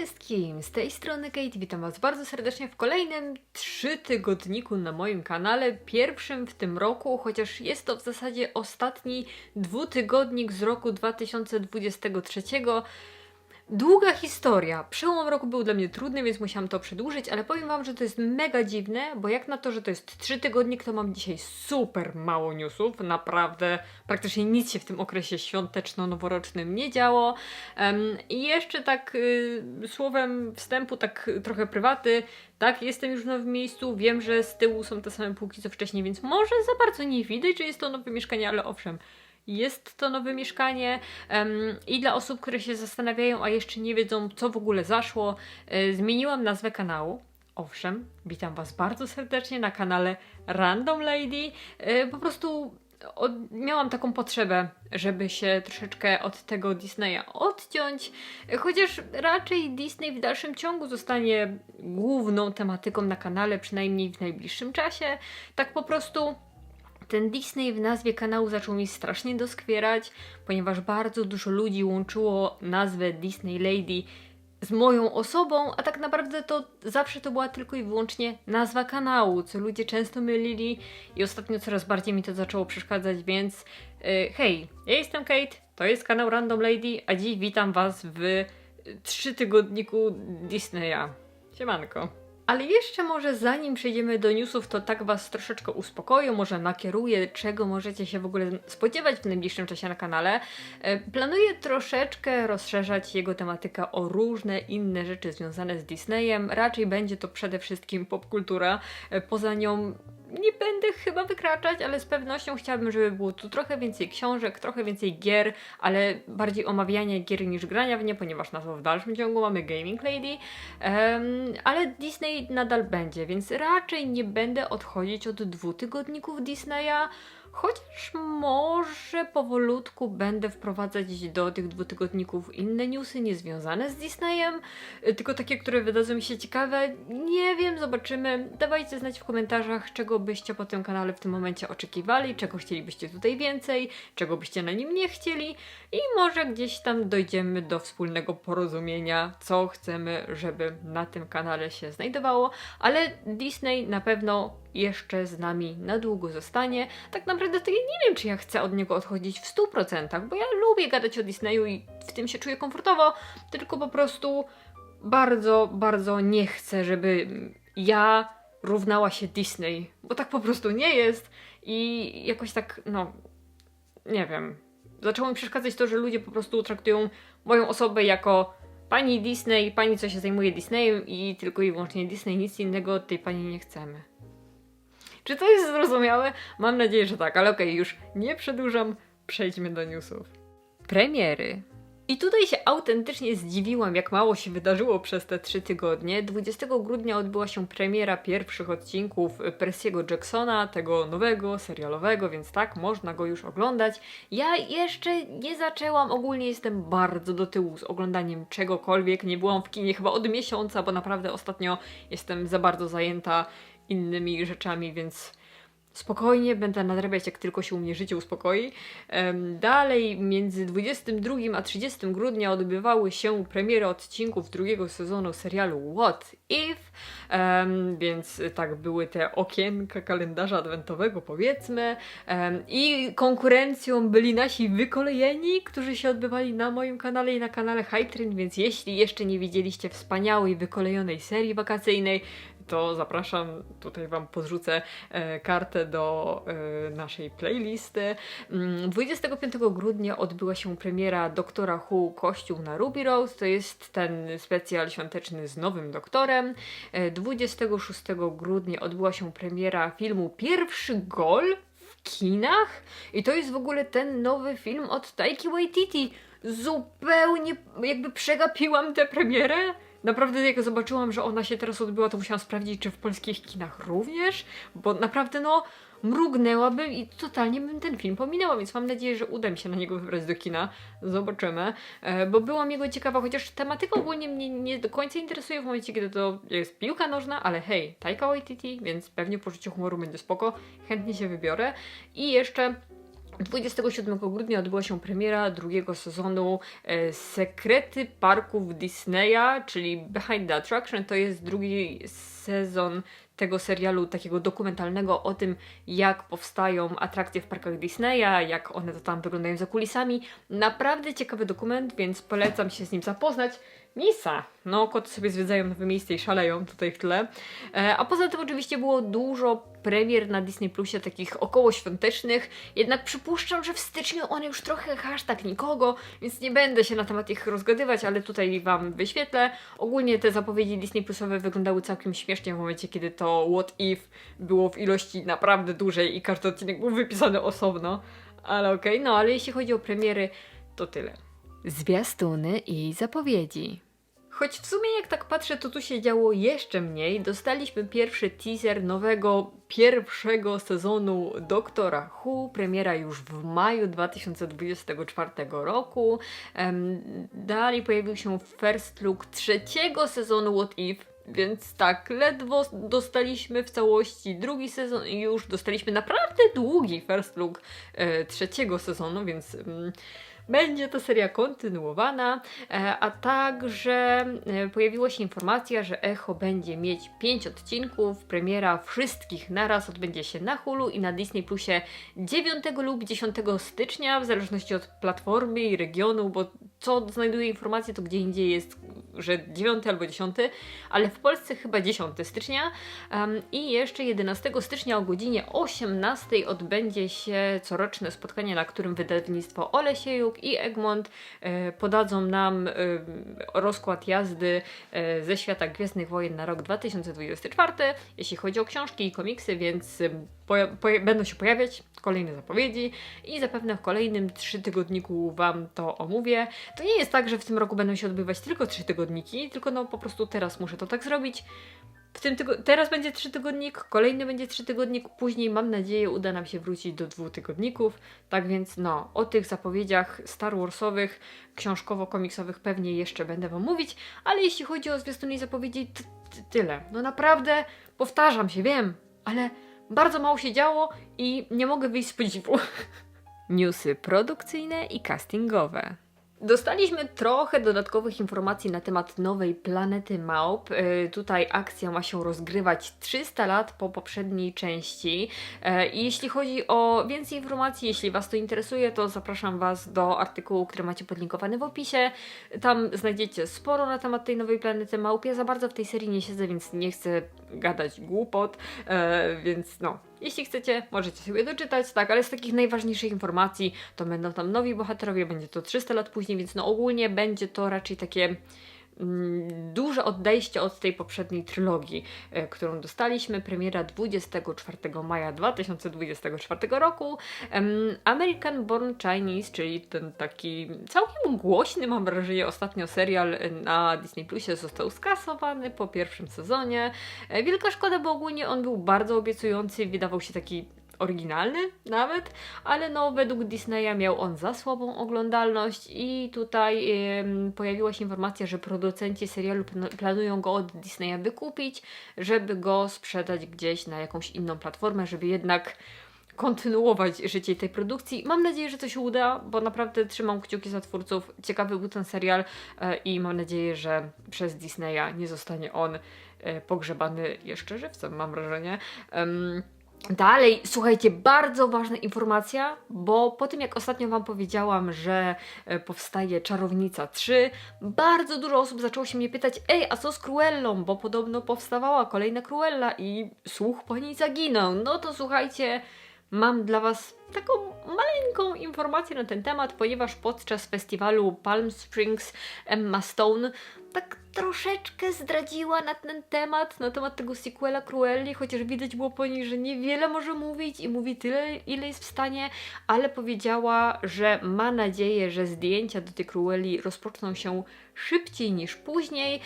wszystkim! Z tej strony Kate, witam Was bardzo serdecznie w kolejnym trzytygodniku na moim kanale, pierwszym w tym roku, chociaż jest to w zasadzie ostatni dwutygodnik z roku 2023. Długa historia. Przełom roku był dla mnie trudny, więc musiałam to przedłużyć, ale powiem Wam, że to jest mega dziwne, bo jak na to, że to jest trzy tygodnik, to mam dzisiaj super mało newsów. Naprawdę praktycznie nic się w tym okresie świąteczno-noworocznym nie działo. Em, I jeszcze tak y, słowem wstępu, tak trochę prywaty. Tak, jestem już w nowym miejscu. Wiem, że z tyłu są te same półki co wcześniej, więc może za bardzo nie widać, że jest to nowe mieszkanie, ale owszem. Jest to nowe mieszkanie i dla osób, które się zastanawiają, a jeszcze nie wiedzą, co w ogóle zaszło, e, zmieniłam nazwę kanału. Owszem, witam Was bardzo serdecznie na kanale Random Lady. E, po prostu od, miałam taką potrzebę, żeby się troszeczkę od tego Disneya odciąć, chociaż raczej Disney w dalszym ciągu zostanie główną tematyką na kanale, przynajmniej w najbliższym czasie. Tak po prostu ten Disney w nazwie kanału zaczął mi strasznie doskwierać, ponieważ bardzo dużo ludzi łączyło nazwę Disney Lady z moją osobą, a tak naprawdę to zawsze to była tylko i wyłącznie nazwa kanału, co ludzie często mylili i ostatnio coraz bardziej mi to zaczęło przeszkadzać, więc yy, hej, ja jestem Kate, to jest kanał Random Lady, a dziś witam Was w y, trzytygodniku Disneya. Siemanko. Ale jeszcze może zanim przejdziemy do newsów, to tak Was troszeczkę uspokoję, może nakieruję, czego możecie się w ogóle spodziewać w najbliższym czasie na kanale. E, Planuję troszeczkę rozszerzać jego tematykę o różne inne rzeczy związane z Disneyem. Raczej będzie to przede wszystkim popkultura. E, Poza nią nie będę chyba wykraczać, ale z pewnością chciałabym, żeby było tu trochę więcej książek, trochę więcej gier, ale bardziej omawiania gier niż grania w nie, ponieważ na to w dalszym ciągu mamy Gaming Lady. Em, ale Disney nadal będzie, więc raczej nie będę odchodzić od dwutygodników Disneya. Chociaż może powolutku będę wprowadzać do tych dwutygodników inne newsy niezwiązane z Disneyem, y, tylko takie, które wydadzą mi się ciekawe. Nie wiem, zobaczymy. Dawajcie znać w komentarzach, czego byście po tym kanale w tym momencie oczekiwali, czego chcielibyście tutaj więcej, czego byście na nim nie chcieli i może gdzieś tam dojdziemy do wspólnego porozumienia, co chcemy, żeby na tym kanale się znajdowało, ale Disney na pewno jeszcze z nami na długo zostanie. Tak naprawdę to ja nie wiem, czy ja chcę od niego odchodzić w 100%, bo ja lubię gadać o Disneyu i w tym się czuję komfortowo, tylko po prostu bardzo, bardzo nie chcę, żeby ja równała się Disney, bo tak po prostu nie jest i jakoś tak, no, nie wiem. Zaczęło mi przeszkadzać to, że ludzie po prostu traktują moją osobę jako pani Disney, pani co się zajmuje Disneyem i tylko i wyłącznie Disney, nic innego od tej pani nie chcemy. Czy to jest zrozumiałe? Mam nadzieję, że tak, ale okej, już nie przedłużam, przejdźmy do newsów. Premiery. I tutaj się autentycznie zdziwiłam, jak mało się wydarzyło przez te trzy tygodnie. 20 grudnia odbyła się premiera pierwszych odcinków Percy'ego Jacksona, tego nowego, serialowego, więc tak, można go już oglądać. Ja jeszcze nie zaczęłam, ogólnie jestem bardzo do tyłu z oglądaniem czegokolwiek. Nie byłam w kinie chyba od miesiąca, bo naprawdę ostatnio jestem za bardzo zajęta innymi rzeczami, więc spokojnie będę nadrabiać, jak tylko się u mnie życie uspokoi. Dalej, między 22 a 30 grudnia odbywały się premiery odcinków drugiego sezonu serialu What If, więc tak były te okienka kalendarza adwentowego, powiedzmy. I konkurencją byli nasi wykolejeni, którzy się odbywali na moim kanale i na kanale Hype więc jeśli jeszcze nie widzieliście wspaniałej, wykolejonej serii wakacyjnej, to zapraszam, tutaj Wam podrzucę e, kartę do e, naszej playlisty. Mm, 25 grudnia odbyła się premiera Doktora Who Kościół na Ruby Rose, to jest ten specjal świąteczny z nowym doktorem. E, 26 grudnia odbyła się premiera filmu Pierwszy Gol w kinach i to jest w ogóle ten nowy film od Taiki Waititi. Zupełnie jakby przegapiłam tę premierę. Naprawdę jak zobaczyłam, że ona się teraz odbyła, to musiałam sprawdzić, czy w polskich kinach również, bo naprawdę no mrugnęłabym i totalnie bym ten film pominęła, więc mam nadzieję, że uda mi się na niego wybrać do kina. Zobaczymy, e, bo byłam jego ciekawa, chociaż tematyka ogólnie mnie nie do końca interesuje w momencie, kiedy to jest piłka nożna, ale hej, Taika Waititi, więc pewnie poczucie humoru będzie spoko, chętnie się wybiorę. I jeszcze 27 grudnia odbyła się premiera drugiego sezonu e, Sekrety Parków Disneya, czyli Behind the Attraction. To jest drugi sezon tego serialu takiego dokumentalnego o tym, jak powstają atrakcje w parkach Disneya, jak one to tam wyglądają za kulisami. Naprawdę ciekawy dokument, więc polecam się z nim zapoznać. Misa! No, koty sobie zwiedzają nowe miejsce i szaleją tutaj w tle. E, a poza tym oczywiście było dużo premier na Disney Plusie takich około świątecznych, jednak przypuszczam, że w styczniu one już trochę hashtag nikogo, więc nie będę się na temat ich rozgadywać, ale tutaj Wam wyświetlę. Ogólnie te zapowiedzi Disney Plusowe wyglądały całkiem śmiesznie w momencie, kiedy to What If było w ilości naprawdę dużej i każdy odcinek był wypisany osobno. Ale okej, okay. no ale jeśli chodzi o premiery, to tyle. Zwiastuny i zapowiedzi. Choć w sumie jak tak patrzę, to tu się działo jeszcze mniej. Dostaliśmy pierwszy teaser nowego pierwszego sezonu Doktora Who, premiera już w maju 2024 roku. dalej pojawił się first look trzeciego sezonu What If, więc tak, ledwo dostaliśmy w całości drugi sezon i już dostaliśmy naprawdę długi first look e, trzeciego sezonu, więc... Będzie ta seria kontynuowana, e, a także e, pojawiła się informacja, że Echo będzie mieć 5 odcinków. Premiera wszystkich naraz odbędzie się na Hulu i na Disney Plusie 9 lub 10 stycznia, w zależności od platformy i regionu, bo co znajduje informacje, to gdzie indziej jest, że 9 albo 10, ale w Polsce chyba 10 stycznia. Um, I jeszcze 11 stycznia o godzinie 18 odbędzie się coroczne spotkanie, na którym wydawnictwo Olesiejuk i Egmont e, podadzą nam e, rozkład jazdy e, ze świata Gwiezdnych Wojen na rok 2024, jeśli chodzi o książki i komiksy, więc będą się pojawiać kolejne zapowiedzi i zapewne w kolejnym trzytygodniku Wam to omówię. To nie jest tak, że w tym roku będą się odbywać tylko trzy tygodniki, tylko no po prostu teraz muszę to tak zrobić. W tym teraz będzie trzy tygodnik, kolejny będzie trzy tygodnik, później mam nadzieję uda nam się wrócić do dwóch tygodników. Tak więc no, o tych zapowiedziach Star Warsowych, książkowo-komiksowych pewnie jeszcze będę Wam mówić, ale jeśli chodzi o zwiastuny i zapowiedzi, to tyle. No naprawdę, powtarzam się, wiem, ale bardzo mało się działo i nie mogę wyjść z podziwu. Newsy produkcyjne i castingowe. Dostaliśmy trochę dodatkowych informacji na temat nowej planety Małp. Yy, tutaj akcja ma się rozgrywać 300 lat po poprzedniej części. I jeśli chodzi o więcej informacji, jeśli Was to interesuje, to zapraszam Was do artykułu, który macie podlinkowany w opisie. Tam znajdziecie sporo na temat tej nowej planety Małp. Ja za bardzo w tej serii nie siedzę, więc nie chcę gadać głupot, yy, więc no, jeśli chcecie, możecie sobie doczytać, tak, ale z takich najważniejszych informacji to będą tam nowi bohaterowie, będzie to 300 lat później, więc no ogólnie będzie to raczej takie duże odejście od tej poprzedniej trylogii, e, którą dostaliśmy. Premiera 24 maja 2024 roku. American Born Chinese, czyli ten taki całkiem głośny, mam wrażenie, ostatnio serial na Disney Plusie został skasowany po pierwszym sezonie. E, wielka szkoda, bo ogólnie on był bardzo obiecujący, wydawał się taki oryginalny nawet, ale no według Disneya miał on za słabą oglądalność i tutaj pojawiła się informacja, że producenci serialu planują go od Disneya wykupić, żeby go sprzedać gdzieś na jakąś inną platformę, żeby jednak kontynuować życie tej produkcji. Mam nadzieję, że to się uda, bo naprawdę trzymam kciuki za twórców. Ciekawy był ten serial e, i mam nadzieję, że przez Disneya nie zostanie on e, pogrzebany jeszcze żywcem, mam wrażenie. Dalej, słuchajcie, bardzo ważna informacja, bo po tym jak ostatnio Wam powiedziałam, że e, powstaje Czarownica 3, bardzo dużo osób zaczęło się mnie pytać, ej, a co z Cruellą, bo podobno powstawała kolejna Cruella i słuch po niej zaginął. No to słuchajcie, mam dla Was taką maleńką informację na ten temat, ponieważ podczas festiwalu Palm Springs Emma Stone tak troszeczkę zdradziła na ten temat, na temat tego sequela Cruelli, chociaż widać było po niej, że niewiele może mówić i mówi tyle, ile jest w stanie, ale powiedziała, że ma nadzieję, że zdjęcia do tej Cruelli rozpoczną się szybciej niż później,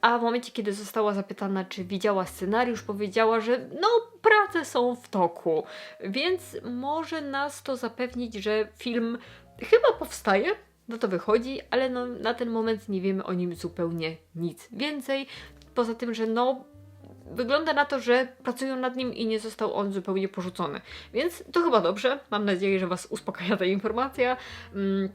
a w momencie, kiedy została zapytana, czy widziała scenariusz, powiedziała, że no, prace są w toku, więc może nas to zapewnić, że film chyba powstaje, no to wychodzi, ale no, na ten moment nie wiemy o nim zupełnie nic więcej. Poza tym, że no wygląda na to, że pracują nad nim i nie został on zupełnie porzucony. Więc to chyba dobrze. Mam nadzieję, że Was uspokaja ta informacja. Mm,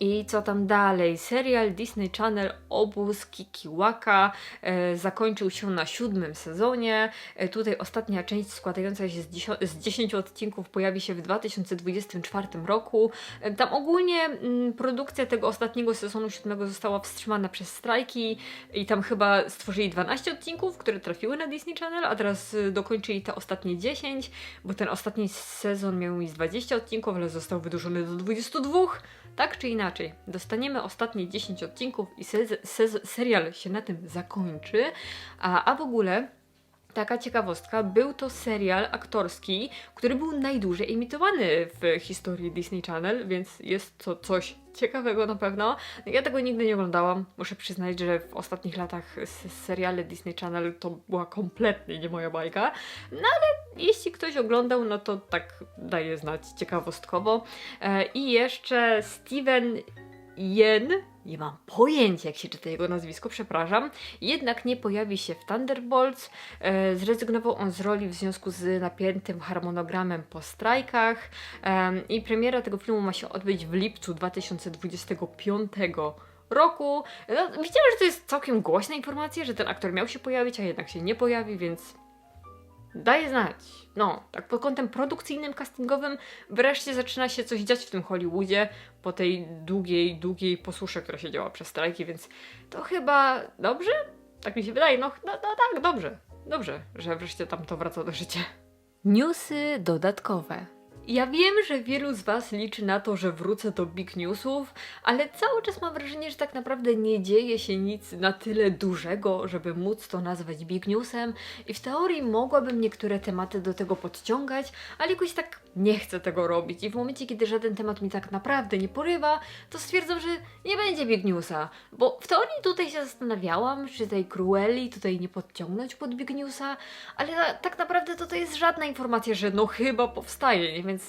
i co tam dalej? Serial Disney Channel Obóz Kikiłaka e, zakończył się na siódmym sezonie. E, tutaj ostatnia część składająca się z, z 10 odcinków pojawi się w 2024 roku. E, tam ogólnie mm, produkcja tego ostatniego sezonu siódmego została wstrzymana przez strajki i tam chyba stworzyli 12 odcinków, które trafiły na Disney Channel, a teraz y, dokończyli te ostatnie 10, bo ten ostatni sezon miał mieć 20 odcinków, ale został wydłużony do 22. Tak czy inaczej, dostaniemy ostatnie 10 odcinków i sez- sez- serial się na tym zakończy. A, a w ogóle taka ciekawostka, był to serial aktorski, który był najdłużej emitowany w historii Disney Channel, więc jest to coś ciekawego na pewno. Ja tego nigdy nie oglądałam. Muszę przyznać, że w ostatnich latach seriale Disney Channel to była kompletnie nie moja bajka. No ale jeśli ktoś oglądał, no to tak daje znać ciekawostkowo. E, I jeszcze Steven Yen, nie mam pojęcia jak się czyta jego nazwisko, przepraszam, jednak nie pojawi się w Thunderbolts. E, zrezygnował on z roli w związku z napiętym harmonogramem po strajkach i premiera tego filmu ma się odbyć w lipcu 2025 roku. No, że to jest całkiem głośna informacja, że ten aktor miał się pojawić, a jednak się nie pojawi, więc daje znać. No, tak pod kątem produkcyjnym, castingowym wreszcie zaczyna się coś dziać w tym Hollywoodzie po tej długiej, długiej posłusze, która się działa przez strajki, więc to chyba dobrze? Tak mi się wydaje. No, no, no tak, dobrze. Dobrze, że wreszcie tam to wraca do życia. Newsy dodatkowe. Ja wiem, że wielu z Was liczy na to, że wrócę do big newsów, ale cały czas mam wrażenie, że tak naprawdę nie dzieje się nic na tyle dużego, żeby móc to nazwać big newsem. I w teorii mogłabym niektóre tematy do tego podciągać, ale jakoś tak nie chcę tego robić. I w momencie, kiedy żaden temat mi tak naprawdę nie porywa, to stwierdzam, że nie będzie big newsa, bo w teorii tutaj się zastanawiałam, czy tej Cruelli tutaj nie podciągnąć pod big newsa, ale tak naprawdę to, to jest żadna informacja, że no chyba powstaje, więc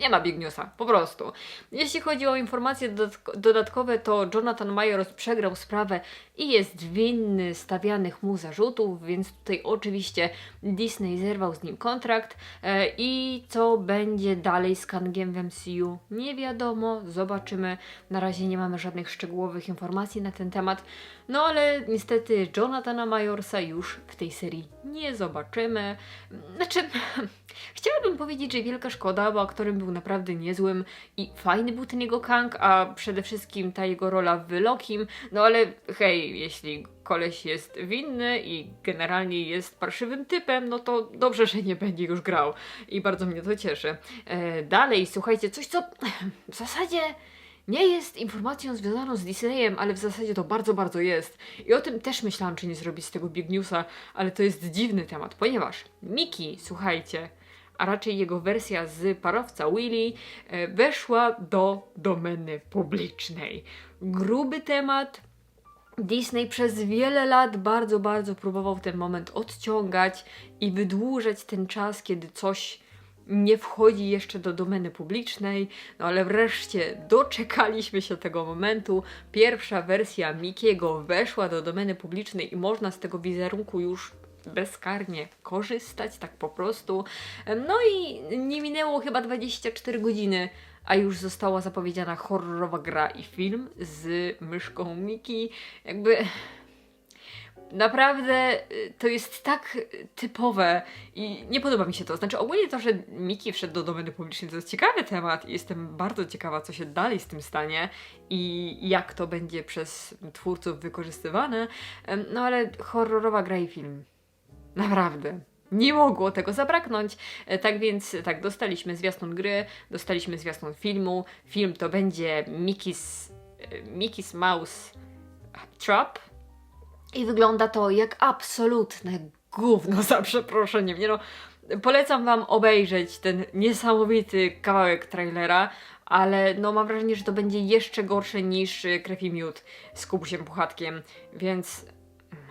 nie ma big newsa, po prostu. Jeśli chodzi o informacje dodatko- dodatkowe, to Jonathan Majors przegrał sprawę i jest winny stawianych mu zarzutów, więc tutaj oczywiście Disney zerwał z nim kontrakt e, i co będzie dalej z Kangiem w MCU nie wiadomo, zobaczymy. Na razie nie mamy żadnych szczegółowych informacji na ten temat, no ale niestety Jonathana Majorsa już w tej serii nie zobaczymy. Znaczy, chciałabym powiedzieć, że wielka szkoda, bo aktorem był naprawdę niezłym i fajny był ten jego Kang, a przede wszystkim ta jego rola w Lokim, no ale hej, jeśli koleś jest winny i generalnie jest parszywym typem, no to dobrze, że nie będzie już grał i bardzo mnie to cieszy. E, dalej, słuchajcie, coś co w zasadzie nie jest informacją związaną z Disneyem, ale w zasadzie to bardzo, bardzo jest. I o tym też myślałam, czy nie zrobić z tego big newsa, ale to jest dziwny temat, ponieważ Miki, słuchajcie, a raczej jego wersja z parowca Willy, e, weszła do domeny publicznej. Gruby temat. Disney przez wiele lat bardzo, bardzo próbował ten moment odciągać i wydłużać ten czas, kiedy coś nie wchodzi jeszcze do domeny publicznej, no ale wreszcie doczekaliśmy się tego momentu. Pierwsza wersja Mikiego weszła do domeny publicznej i można z tego wizerunku już bezkarnie korzystać, tak po prostu. No i nie minęło chyba 24 godziny, a już została zapowiedziana horrorowa gra i film z myszką Miki. Jakby naprawdę y, to jest tak typowe i nie podoba mi się to. Znaczy ogólnie to, że Miki wszedł do domeny publicznej to jest ciekawy temat i jestem bardzo ciekawa, co się dalej z tym stanie i jak to będzie przez twórców wykorzystywane. No ale horrorowa gra i film. Naprawdę. Nie mogło tego zabraknąć. E, Tak więc, tak, dostaliśmy zwiastun gry, dostaliśmy zwiastun filmu. Film to będzie Mickey's, Mickey's Mouse Trap. I wygląda to jak absolutne gówno, za przeproszeniem. Nie no, polecam Wam obejrzeć ten niesamowity kawałek trailera, ale no mam wrażenie, że to będzie jeszcze gorsze niż y, Krew i Miód z Kubusiem Puchatkiem, więc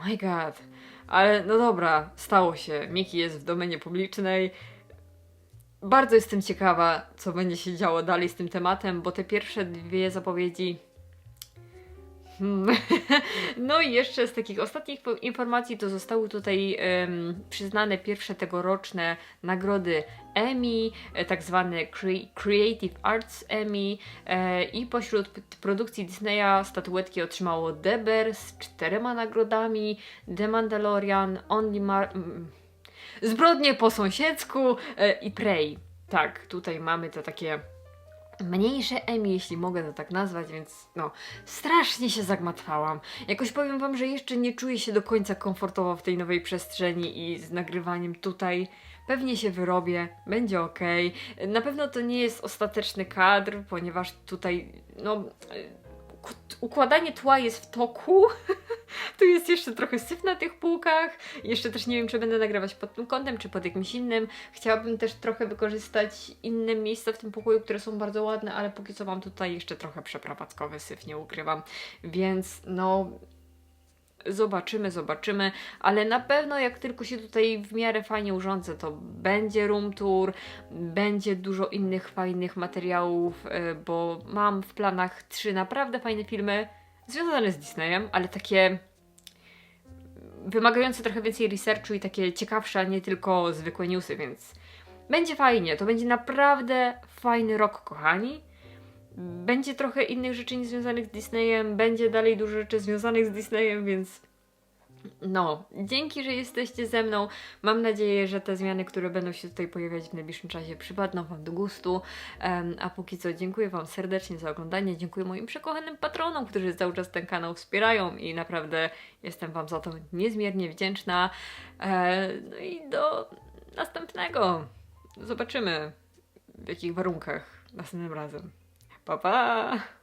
my god. Ale no dobra, stało się. Miki jest w domenie publicznej. Bardzo jestem ciekawa, co będzie się działo dalej z tym tematem, bo te pierwsze dwie zapowiedzi No i jeszcze z takich ostatnich informacji to zostały tutaj em, przyznane pierwsze tegoroczne nagrody Emmy, e, tak zwane Cre- Creative Arts Emmy e, i pośród produkcji Disneya statuetki otrzymało The Bear z czterema nagrodami, The Mandalorian, Only Mar... Zbrodnie po sąsiedzku e, i Prey. Tak, tutaj mamy te takie mniejsze Emmy, jeśli mogę to tak nazwać, więc no, strasznie się zagmatwałam. Jakoś powiem wam, że jeszcze nie czuję się do końca komfortowo w tej nowej przestrzeni i z nagrywaniem tutaj. Pewnie się wyrobię, będzie ok. Na pewno to nie jest ostateczny kadr, ponieważ tutaj, no, układanie tła jest w toku. tu jest jeszcze trochę syf na tych półkach. Jeszcze też nie wiem, czy będę nagrywać pod tym kątem, czy pod jakimś innym. Chciałabym też trochę wykorzystać inne miejsca w tym pokoju, które są bardzo ładne, ale póki co mam tutaj jeszcze trochę przeprowadzkowy syf, nie ukrywam. Więc no, Zobaczymy, zobaczymy, ale na pewno jak tylko się tutaj w miarę fajnie urządzę, to będzie room tour, będzie dużo innych fajnych materiałów, e, bo mam w planach trzy naprawdę fajne filmy związane z Disneyem, ale takie wymagające trochę więcej researchu i takie ciekawsze, a nie tylko zwykłe newsy, więc będzie fajnie. To będzie naprawdę fajny rok, kochani. Będzie trochę innych rzeczy niezwiązanych z Disneyem, będzie dalej dużo rzeczy związanych z Disneyem, więc no, dzięki, że jesteście ze mną. Mam nadzieję, że te zmiany, które będą się tutaj pojawiać w najbliższym czasie, przypadną Wam do gustu. Em, a póki co, dziękuję Wam serdecznie za oglądanie. Dziękuję moim przekochanym patronom, którzy cały czas ten kanał wspierają i naprawdę jestem Wam za to niezmiernie wdzięczna. E, no i do następnego. Zobaczymy, w jakich warunkach następnym razem. Pa, pa!